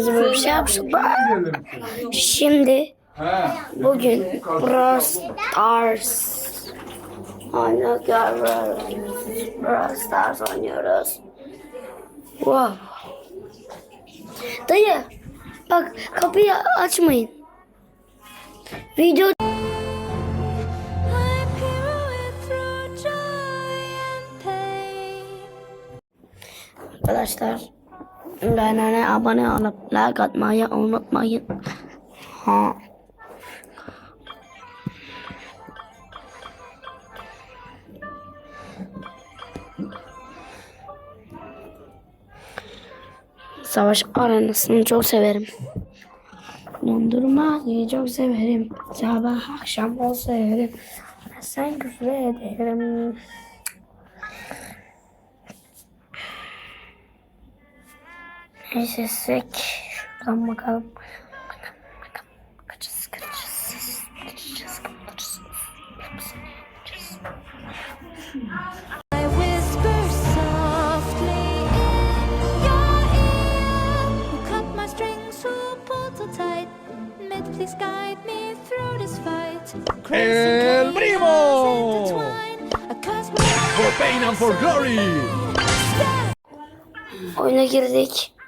Biz böyle bir şey yapmıştık. Şimdi bugün Brawl Stars oynuyoruz. Brawl Stars oynuyoruz. Wow. Dayı bak kapıyı açmayın. Video. Arkadaşlar kanala abone olup like atmayı unutmayın. Ha. Savaş arenasını çok severim. Dondurmayı çok severim. Sabah akşam o severim. Sen küfür ederim. Through this fight. El primo! For pain and for glory. Oyuna girdik.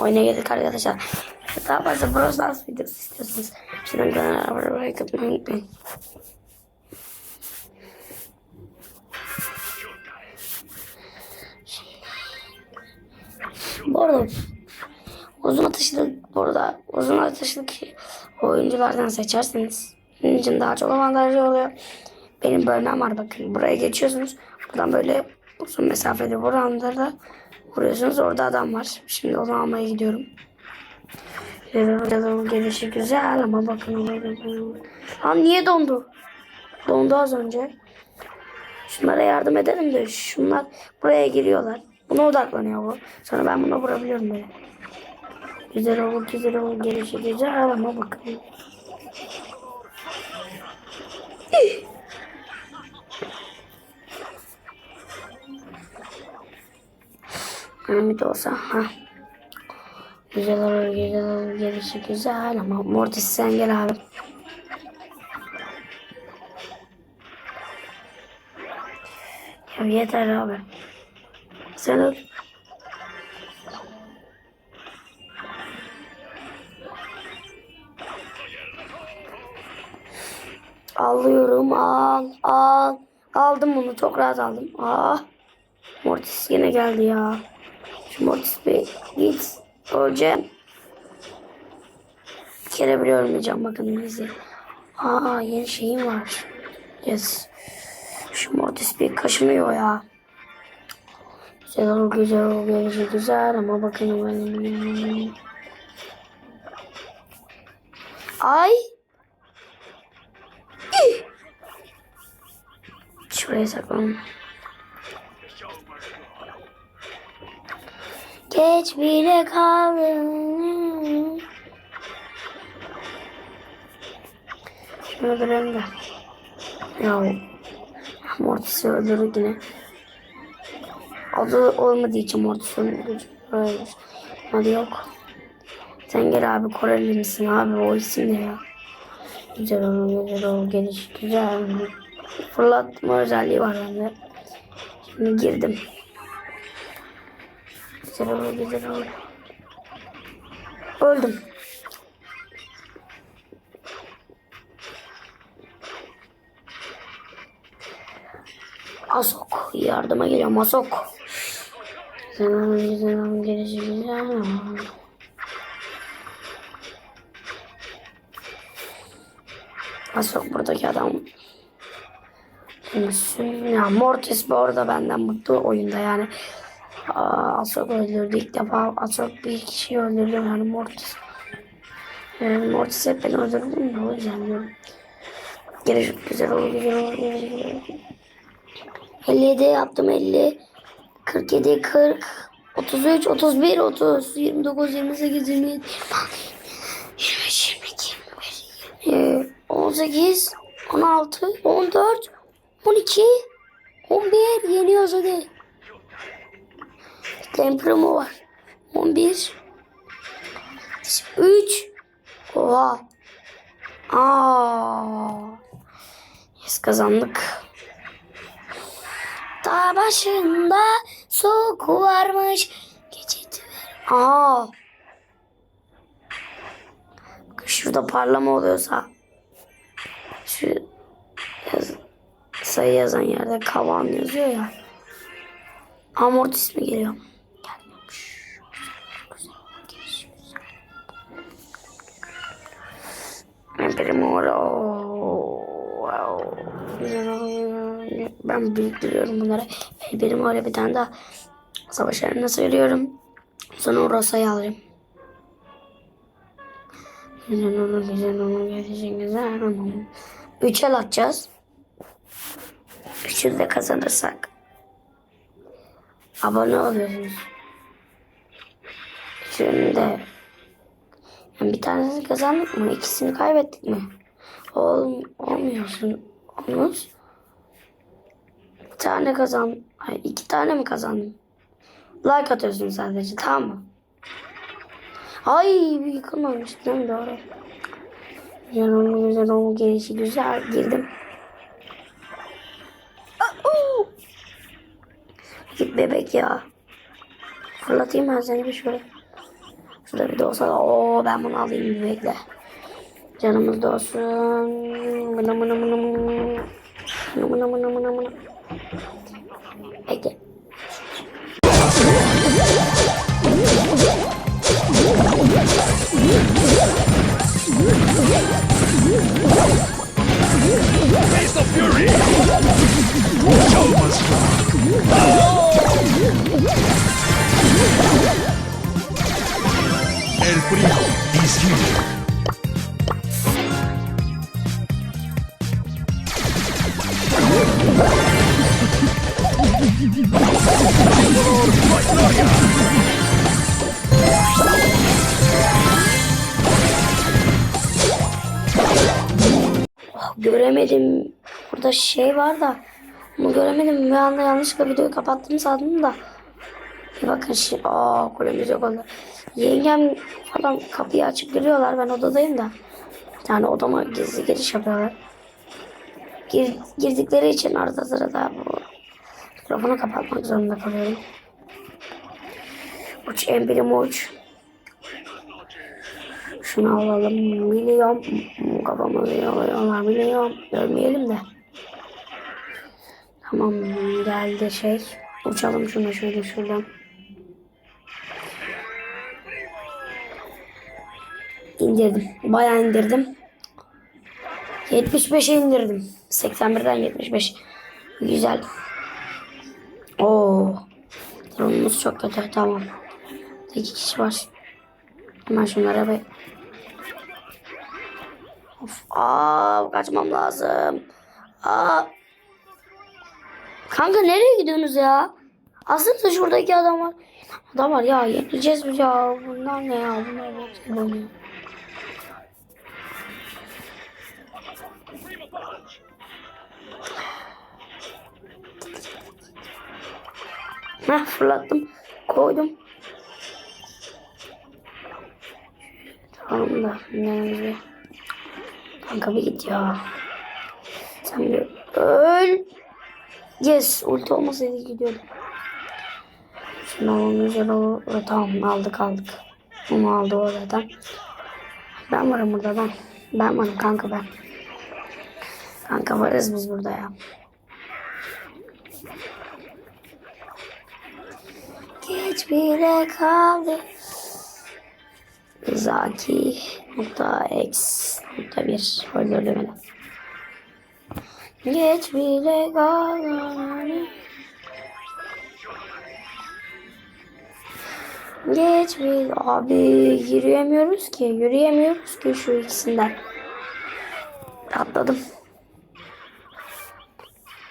Oyuna girdik arkadaşlar. Daha fazla Brawl Stars videosu istiyorsanız şimdiden kanala abone olmayı unutmayın. Bu arada uzun atışlı burada uzun atışlı oyunculardan seçerseniz sizin için daha çok avantajlı oluyor. Benim bölmem var bakın buraya geçiyorsunuz. Buradan böyle uzun mesafede vuranlarda vuruyorsunuz. Orada adam var. Şimdi onu almaya gidiyorum. Adamın gelişi güzel ama bakın Lan niye dondu? Dondu az önce. Şunlara yardım edelim de şunlar buraya giriyorlar. Buna odaklanıyor bu. Sonra ben bunu vurabiliyorum böyle. Güzel olur güzel olur gelişi güzel ama bakın. Hamit olsa ha. Güzel olur güzel olur gelişi güzel ama Mortis sen gel abi. Ya yeter abi. Sen öl. Alıyorum al al. Aldım bunu çok rahat aldım. Ah. Mortis yine geldi ya. Mortis Bey git. Öleceğim. Bir kere bile ölmeyeceğim bakın bizi. Aa yeni şeyim var. Yes. Şu Mortis Bey kaşınıyor ya. Güzel olur güzel olur gelişi güzel ama bakın ben... Ay. Şuraya saklanın. Geç bile kaldım. Şunu öldürelim de. Ya Mortis'i öldürdük yine. Adı olmadığı için Mortis'in gücü öyle. Adı yok. Sen gel abi Koreli misin abi o isim ne ya? Güzel olur güzel olur geliş güzel. Fırlatma özelliği var bende. Şimdi girdim. Olur güzel. Öldüm. Asok yardıma geliyor Asok. Olur güzel gelişi güzel. Asok buradaki adam. Ya Mortis bu arada benden bıktı oyunda yani. Asok öldürdü ilk defa Asok bir kişiyi öldürdü yani Mortis. Yani Mortis hep beni öldürdü mü o yüzden diyorum. Gelecek güzel olur güzel olur. 57 yaptım 50. 47 40 33 31 30 29 28 27 23 22 23 18 16 14 12 11 yeniyoruz hadi. Temprimo var. 11. 3. Oha. Aa. Yes kazandık. Dağ başında soğuk varmış. Geçit ver. Aa. Şurada parlama oluyorsa. Şu yaz, sayı yazan yerde kavan yazıyor ya. Amortis mi geliyor? Primoro. Wow. Ben biriktiriyorum bunları. Benim öyle bir tane daha savaş arenası veriyorum. Sonra o Rosa'yı alırım. Güzel olur, güzel olur, güzel güzel olur. Üç el atacağız. Üçünü de kazanırsak. Abone oluyorsunuz. Üçünü de. Bir tanesini kazandık mı? İkisini kaybettik mi? Ol, olmuyorsun. Olmaz. Bir tane kazan. Hayır, iki tane mi kazandım? Like atıyorsun sadece tamam mı? Ay bir yıkılmamış değil mi? Doğru. Güzel oldu güzel oldu gelişi güzel girdim. Aa, Git bebek ya. Fırlatayım ben seni bir şöyle. Şurada bir de olsa da ooo ben bunu alayım bir bekle. Canımız da olsun. Mına mına mına mına. Mına mına mına mına mına. Bekle. Göremedim. Burada şey var da. Bunu göremedim. Bir anda yanlışlıkla videoyu kapattım sandım da. Bir bakın şimdi. Aa kulemiz yok oldu. Yengem falan kapıyı açıp giriyorlar. Ben odadayım da. Bir tane odama gizli giriş yapıyorlar. Gir, girdikleri için arada sırada bu mikrofonu kapatmak zorunda kalıyorum. Uç en birim uç. Şunu alalım. Milyon. Kafamızı yalıyorlar. Milyon. Görmeyelim de. Tamam geldi şey. Uçalım şunu şöyle şuradan. İndirdim. Bayağı indirdim. 75'e indirdim. 81'den 75. Güzel. Oo. Durumumuz çok kötü. Tamam. İki kişi var. Hemen şunlara bir... Of, aa, kaçmam lazım. Aa. Kanka nereye gidiyorsunuz ya? Aslında şuradaki adam var. Adam var ya yenileceğiz biz ya. Bunlar ne ya? Bunlar ne? Heh fırlattım. Koydum. Tamam da ne Kanka git ya. Sen bir öl. Yes ulti olmasaydı gidiyordum. Şunu alalım olur. E, Tamam aldık aldık. Onu aldı o zaten. Ben varım burada ben. Ben varım kanka ben. Kanka varız biz burada ya. Geç bile kaldı. Zaki nokta x nokta bir öldürdü beni. Geç bile kaldı. Geç bile abi yürüyemiyoruz ki yürüyemiyoruz ki şu ikisinden. Atladım.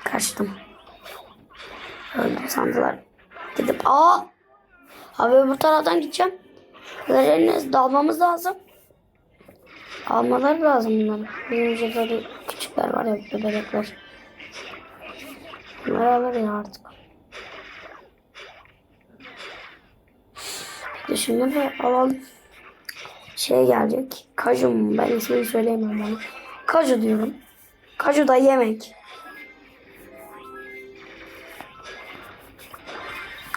Kaçtım. Öldüm sandılar. Gidip aa abi bu taraftan gideceğim. Üzerine dalmamız lazım. Almaları lazım bunları. Önce böyle küçükler var ya bebekler. Bunları alır ya artık. şimdi de alalım. Şey gelecek. Kaju mu? Ben ismini söyleyemem onu. Kaju diyorum. Kaju da yemek.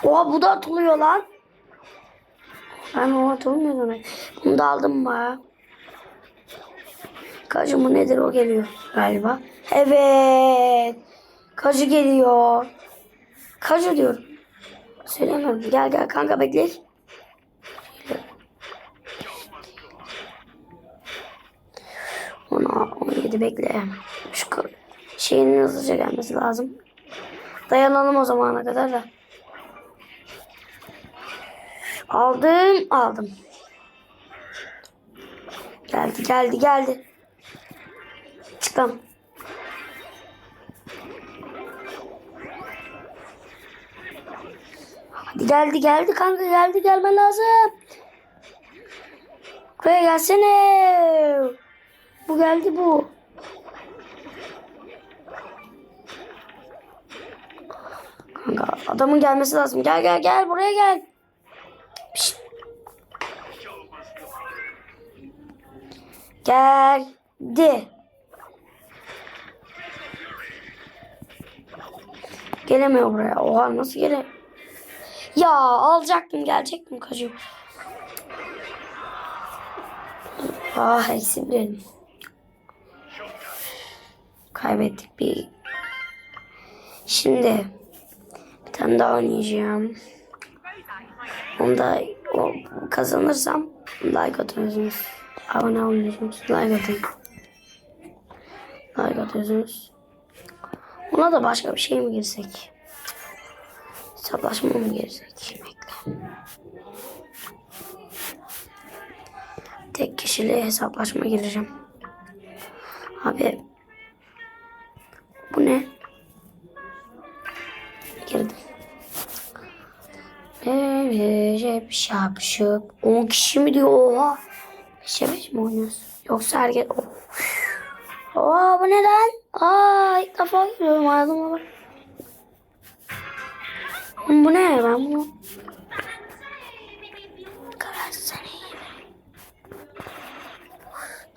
Oha bu da atılıyor lan. Ben o atılmıyor. Bunu da aldım mı? Kaju mu nedir o geliyor galiba. Evet. Kaju geliyor. Kaju diyorum. Söyleyemem. Gel gel kanka bekle. Ona 17 bekle. Şu şeyin hızlıca gelmesi lazım. Dayanalım o zamana kadar da. Aldım, aldım. Geldi, geldi, geldi. Çıkalım. Hadi geldi, geldi kanka geldi, gelmen lazım. Buraya gelsene. Bu geldi bu. Kanka adamın gelmesi lazım. Gel gel gel buraya gel. Geldi. Gelemiyor buraya. Oha nasıl gele? Ya alacaktım gelecektim kaçıyor. Ah eksi birelim. Kaybettik bir. Şimdi bir tane daha oynayacağım. Onda o kazanırsam like atıyorsunuz. Abone olmuyorsunuz. Like atın. Like atıyorsunuz. Ona da başka bir şey mi girsek? Hesaplaşma mı girsek? Bekle. Tek kişiliğe hesaplaşma gireceğim. Abi. Bu ne? Girdim. Evet, şapşık. 10 kişi mi diyor? Oha. 5'e 5 mi oynuyoruz? Yoksa herkes... Oh. Oha bu ne lan? Aa ilk defa görüyorum ağzıma bak. Bu ne? Ben bunu...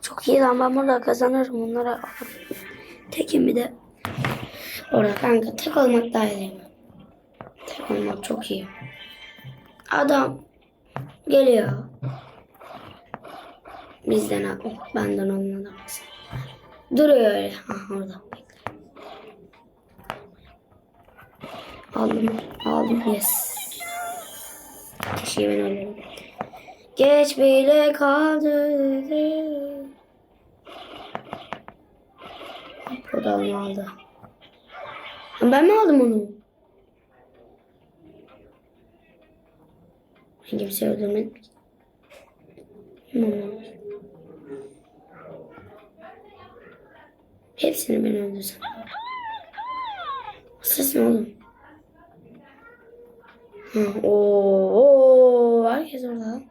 Çok iyi lan ben burada kazanırım onlara. Tekim bir de. Orada kanka tek olmak daha iyi. Tek olmak çok iyi. Adam geliyor. Bizden abi. Benden onun adamı. Duruyor öyle. Ha orada. Aldım. Aldım. Yes. Kişiyi ben öldürdüm. Geç bile kaldı. O da onu aldı. Ben mi aldım onu? Ben kimseyi öldürmedim ki. Kim onu almış? Hepsini ben öldürsem. Ses ne oğlum? Oo, oo, herkes orada.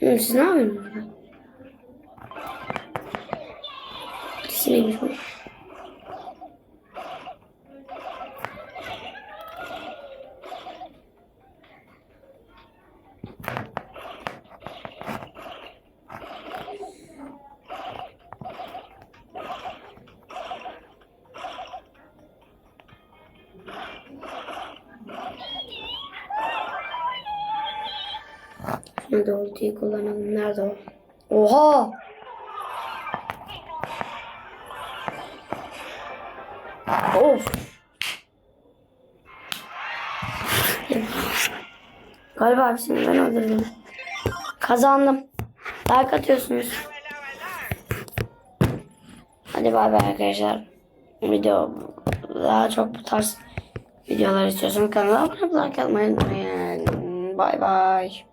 Hı, siz ne yapıyorsunuz Da ultiyi kullanalım. Nerede o? Oha! Of! Galiba hepsini ben öldürdüm. Kazandım. Like atıyorsunuz. Hadi bay bay arkadaşlar. Video daha çok bu tarz videolar istiyorsanız kanala abone atmayı unutmayın. Bay bay.